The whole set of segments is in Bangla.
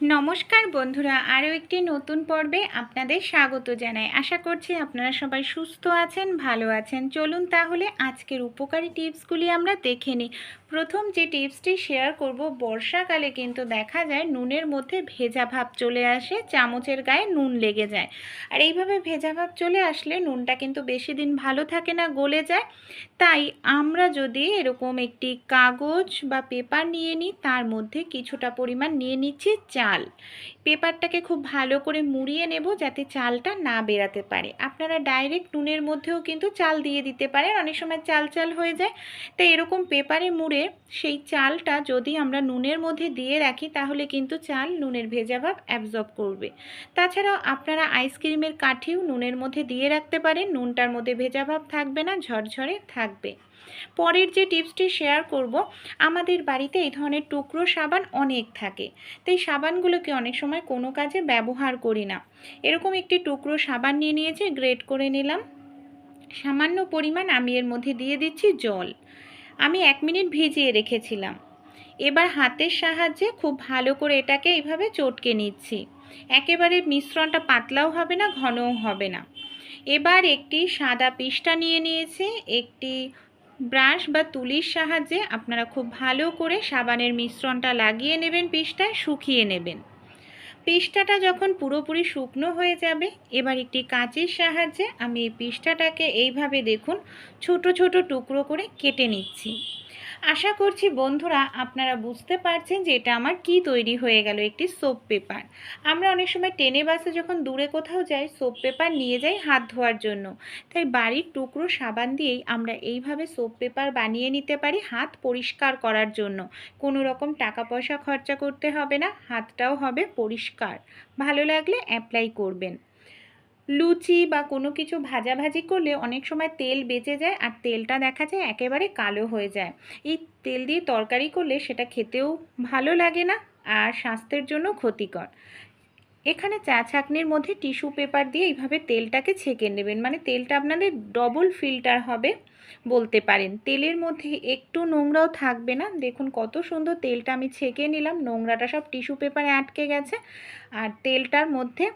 নমস্কার বন্ধুরা, আরও একটি নতুন পর্বে আপনাদের স্বাগত জানাই। আশা করছি আপনারা সবাই সুস্থ আছেন, ভালো আছেন। চলুন তাহলে আজকের উপকারী টিপসগুলি আমরা দেখে নিই। প্রথম যে টিপসটি শেয়ার করব, বর্ষাকালে কিন্তু দেখা যায় নুনের মধ্যে ভেজা ভাব চলে আসে, চামচের গায়ে নুন লেগে যায়। আর এইভাবে ভেজা ভাব চলে আসলে নুনটা কিন্তু বেশি দিন ভালো থাকে না, গলে যায়। তাই আমরা যদি এরকম একটি কাগজ বা পেপার নিয়ে নিই, তার মধ্যে কিছুটা পরিমাণ নিয়ে নিচ্ছি চাল। পেপারটাকে খুব ভালো করে মুড়িয়ে নেব যাতে চালটা না বেরাতে পারে। আপনারা ডাইরেক্ট নুনের মধ্যেও কিন্তু চাল দিয়ে দিতে পারেন। অনেক সময় চাল চাল হয়ে যায়। তাই এরকম পেপারে মুড়ে সেই চালটা যদি আমরা নুনের মধ্যে দিয়ে রাখি, তাহলে কিন্তু চাল নুনের ভেজা ভাব অ্যাবজর্ব করবে। তাছাড়াও আপনারা আইসক্রিমের কাঠিও নুনের মধ্যে দিয়ে রাখতে পারেন। নুনটার মধ্যে ভেজা ভাব থাকবে না, ঝরঝরে থাকবে। পরের যে টিপসটি শেয়ার করব, আমাদের বাড়িতে এই ধরনের টুকরো সাবান অনেক থাকে। তাই এই সাবানগুলোকে অনেক সময় কোনো কাজে ব্যবহার করি না। এরকম একটি টুকরো সাবান নিয়ে নিয়েছি, গ্রেট করে নিলাম। সামান্য পরিমাণ আমি এর মধ্যে দিয়ে দিচ্ছি জল। আমি এক মিনিট ভিজিয়ে রেখেছিলাম। এবার হাতের সাহায্যে খুব ভালো করে এটাকে এইভাবে চটকে নিচ্ছি। একেবারে মিশ্রণটা পাতলাও হবে না, ঘনও হবে না। এবার একটি সাদা পিসটা নিয়ে নিয়েছি, একটি ব্রাশ বা তুলির সাহায্যে আপনারা খুব ভালো করে সাবানের মিশ্রণটা লাগিয়ে নেবেন পিসটায় শুকিয়ে নেবেন। পিসটাটা যখন পুরোপুরি শুকনো হয়ে যাবে, এবার একটি কাঁচির সাহায্যে আমি এই পিসটাটাকে এইভাবে দেখুন, ছোট ছোট টুকরো করে কেটে নিচ্ছি। আশা করছি বন্ধুরা আপনারা বুঝতে পারছেন যে এটা আমার কি তৈরি হয়ে গেল একটি সোপ পেপার। আমরা অনেক সময় টেনে বাসে যখন দূরে কোথাও যাই, সোপ পেপার নিয়ে যাই হাত ধোয়ার জন্য। তাই বাড়ির টুকরো সাবান দিয়েই আমরা এইভাবে সোপ পেপার বানিয়ে নিতে পারি হাত পরিষ্কার করার জন্য। কোনো রকম টাকা পয়সা খরচা করতে হবে না, হাতটাও হবে পরিষ্কার। ভালো লাগলে অ্যাপ্লাই করবেন। লুচি বা কোনো কিছু ভাজাভাজি করলে অনেক সময় তেল বেঁচে যায় আর তেলটা দেখা যায় একেবারে কালো হয়ে যায়। এই তেল দিয়ে তরকারি করলে সেটা খেতেও ভালো লাগে না আর স্বাস্থ্যের জন্য ক্ষতিকর। এখানে চা ছাঁকনির মধ্যে টিস্যু পেপার দিয়ে এইভাবে তেলটাকে ছেঁকে নেবেন। মানে তেলটা আপনাদের ডবল ফিল্টার হবে বলতে পারেন। তেলের মধ্যে একটু নোংরাও থাকবে না। দেখুন কত সুন্দর তেলটা আমি ছেঁকে নিলাম। নোংরাটা সব টিস্যু পেপারে আটকে গেছে। আর তেলটার মধ্যে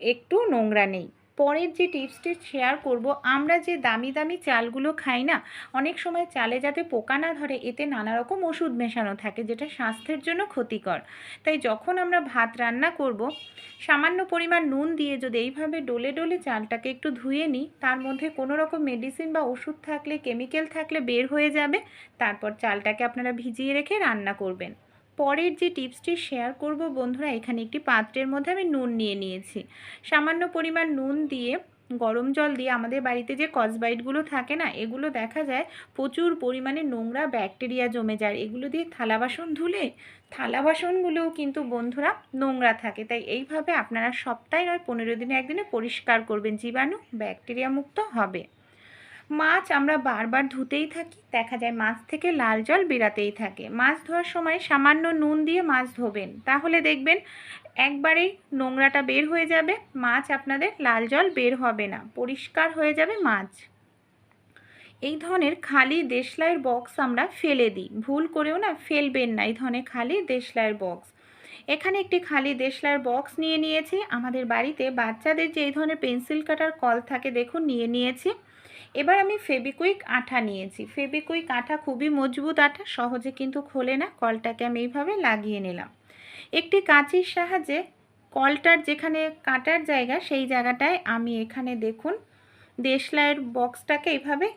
একটু নোংরা নেই। পরের যে টিপসটি শেয়ার করব, আমরা যে দামি দামি চালগুলো খাই না, অনেক সময় চালে যাতে পোকা না ধরে, এতে নানা রকম ওষুধ মেশানো থাকে, যেটা স্বাস্থ্যের জন্য ক্ষতিকর। তাই যখন আমরা ভাত রান্না করব, সামান্য পরিমাণ নুন দিয়ে যদি এইভাবে ডলে ডলে চালটাকে একটু ধুয়ে নিই, তার মধ্যে কোনো রকম মেডিসিন বা ওষুধ থাকলে কেমিক্যাল থাকলে বের হয়ে যাবে, তারপর চালটাকে আপনারা ভিজিয়ে রেখে রান্না করবেন। পরের যে টিপসটি শেয়ার করব বন্ধুরা, এখানে একটি পাত্রের মধ্যে আমি নুন নিয়ে নিয়েছি। সামান্য পরিমাণ নুন দিয়ে, গরম জল দিয়ে আমাদের বাড়িতে যে কসবাইটগুলো থাকে না, এগুলো দেখা যায় প্রচুর পরিমাণে নোংরা ব্যাকটেরিয়া জমে যায়। এগুলো দিয়ে থালা বাসন ধুলে, থালা বাসনগুলোও কিন্তু বন্ধুরা নোংরা থাকে। তাই এইভাবে আপনারা সপ্তাহে নয়, পনেরো দিনে একদিনে পরিষ্কার করবেন। জীবাণু ব্যাকটেরিয়া মুক্ত হবে। মাছ আমরা বারবার ধুতেই থাকি। দেখা যায় মাছ থেকে লাল জল বেরাতেই থাকে। মাছ ধোয়ার সময় সামান্য নুন দিয়ে মাছ ধোবেন। তাহলে দেখবেন একবারেই নোংরাটা বের হয়ে যাবে। মাছ আপনাদের লাল জল বের হবে না। পরিষ্কার হয়ে যাবে মাছ। এই ধরনের খালি দেশলাইয়ের বক্স আমরা ফেলে দিই। ভুল করেও না ফেলবেন না। এই ধরনের খালি দেশলাইয়ের বক্স। এখানে একটি খালি দেশলাইয়ের বক্স নিয়ে নিয়েছি। আমাদের বাড়িতে বাচ্চাদের যে এই ধরনের পেন্সিল কাটার কল থাকে, দেখুন, নিয়ে নিয়েছি। এবার আমি ফেবিকুইক আঠা নিয়েছি। ফেবিকুইক আঠা খুবই মজবুত আঠা, সহজে কিন্তু খোলে না, কলটাকে আমি এইভাবে লাগিয়ে নিলাম। একটি কাঁচির সাহায্যে কলটার যেখানে কাটার জায়গা, সেই জায়গাটায় আমি এখানে দেখুন, দেশলাইয়ের বক্সটাকে এইভাবে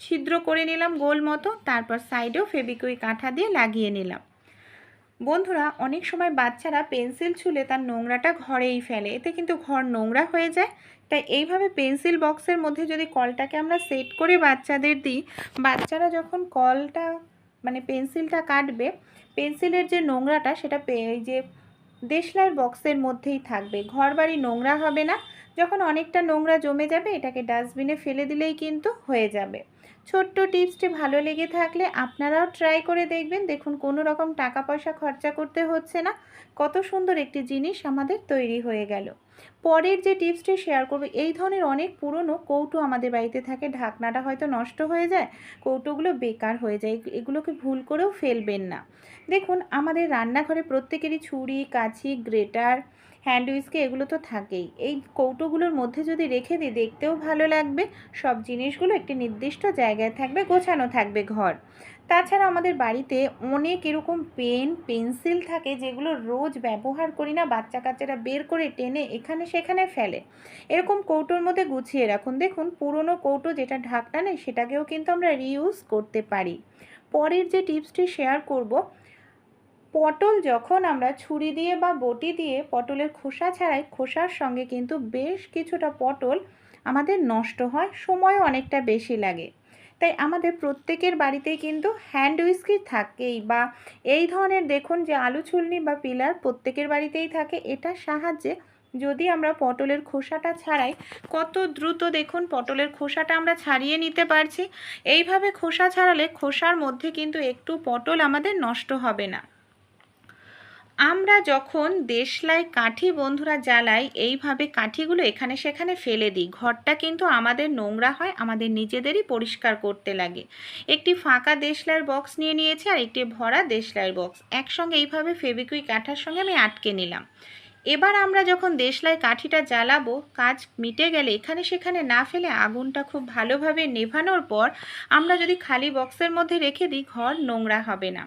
ছিদ্র করে নিলাম গোল মতো, তারপর সাইডেও ফেবিকুইক আঠা দিয়ে লাগিয়ে নিলাম। বন্ধুরা, অনেক সময় বাচ্চারা পেন্সিল ছুলে তার নোংরাটা ঘরেই ফেলে। এতে কিন্তু ঘর নোংরা হয়ে যায়। তাই এইভাবে পেন্সিল বক্সের মধ্যে যদি কলটাকে আমরা সেট করে বাচ্চাদের দিই, বাচ্চারা যখন কলটা মানে পেন্সিলটা কাটবে, পেন্সিলের যে নোংরাটা সেটা এই যে দেশলাইয়ের বক্সের মধ্যেই থাকবে। ঘর বাড়ি নোংরা হবে না। যখন অনেকটা নোংরা জমে যাবে, এটাকে ডাস্টবিনে ফেলে দিলেই কিন্তু হয়ে যাবে। ছোট্ট টিপসটি ভালো লেগে থাকলে আপনারাও ট্রাই করে দেখবেন। দেখুন, কোনো রকম টাকা পয়সা খরচা করতে হচ্ছে না। কত সুন্দর একটি জিনিস আমাদের তৈরি হয়ে গেল। পরের যে টিপসটি শেয়ার করব, এই ধরনের অনেক পুরনো কৌটো আমাদের বাড়িতে থাকে। ঢাকনাটা হয়তো নষ্ট হয়ে যায়, কৌটোগুলো বেকার হয়ে যায়। এগুলোকে ভুল করেও ফেলবেন না। দেখুন, আমাদের রান্নাঘরে প্রত্যেকেরই ছুরি কাছি গ্রেটার হ্যান্ড উইস্কে এগুলো তো থাকেই। এই কৌটোগুলোর মধ্যে যদি রেখে দিই, দেখতেও ভালো লাগবে। সব জিনিসগুলো একটি নির্দিষ্ট জায়গায় থাকবে, গোছানো থাকবে ঘর। তাছাড়া আমাদের বাড়িতে অনেক এরকম পেন, পেন্সিল থাকে যেগুলো রোজ ব্যবহার করি না, বাচ্চা কাচ্চারা বের করে টেনে এখানে সেখানে ফেলে। এরকম কৌটোর মধ্যে গুছিয়ে রাখুন। দেখুন, পুরনো কৌটো যেটা ঢাকনা নেই, সেটাকেও কিন্তু আমরা রিউজ করতে পারি। পরের যে টিপসটি শেয়ার করব পটল যখন আমরা ছুরি দিয়ে বা বটি দিয়ে পটলের খোসা ছাড়াই, খোসার সঙ্গে কিন্তু বেশ কিছুটা পটল আমাদের নষ্ট হয় সময়ও অনেকটা বেশি লাগে। তাই আমাদের প্রত্যেকের বাড়িতেই কিন্তু হ্যান্ড উইস্কি থাকেই বা এই ধরনের দেখুন যে আলু ছুলনি বা পিলার প্রত্যেকের বাড়িতেই থাকে এটার সাহায্যে যদি আমরা পটলের খোসাটা ছাড়াই, কত দ্রুত দেখুন পটলের খোসাটা আমরা ছাড়িয়ে নিতে পারছি। এইভাবে খোসা ছাড়ালে খোসার মধ্যে কিন্তু একটু পটল আমাদের নষ্ট হবে না। আমরা যখন দেশলাই কাঠি বন্ধুরা জ্বালাই, এইভাবে কাঠিগুলো এখানে সেখানে ফেলে দিই। ঘরটা কিন্তু আমাদের নোংরা হয়, আমাদের নিজেদেরই পরিষ্কার করতে লাগে। একটি ফাঁকা দেশলাইয়ের বক্স নিয়ে নিয়েছি আর একটি ভরা দেশলাইয়ের বক্স। একসঙ্গে এইভাবে ফেবিকুইক কাঠার সঙ্গে আমি আটকে নিলাম। এবার আমরা যখন দেশলাই কাঠিটা জ্বালাবো, কাজ মিটে গেলে এখানে সেখানে না ফেলে আগুনটা খুব ভালোভাবে নেভানোর পর আমরা যদি খালি বক্সের মধ্যে রেখে দিই, ঘর নোংরা হবে না।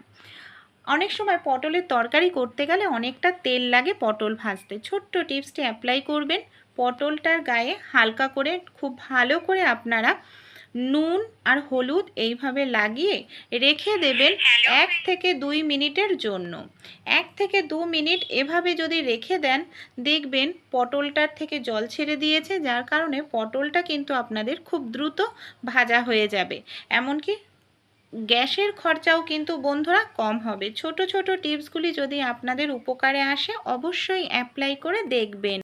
অনেক সময় পটলের তরকারি করতে গেলে অনেকটা তেল লাগে পটল ভাজতে। ছোট্ট টিপসটি অ্যাপ্লাই করবেন। পটলটার গায়ে হালকা করে খুব ভালো করে আপনারা নুন আর হলুদ এইভাবে লাগিয়ে রেখে দেবেন এক থেকে দুই মিনিটের জন্য। এক থেকে দু মিনিট এভাবে যদি রেখে দেন দেখবেন পটলটার থেকে জল ছেড়ে দিয়েছে যার কারণে পটলটা কিন্তু আপনাদের খুব দ্রুত ভাজা হয়ে যাবে। এমনকি গ্যাসের খরচাও কিন্তু বন্ধুরা কম হবে। ছোট ছোট টিপসগুলি যদি আপনাদের উপকারে আসে, অবশ্যই অ্যাপ্লাই করে দেখবেন।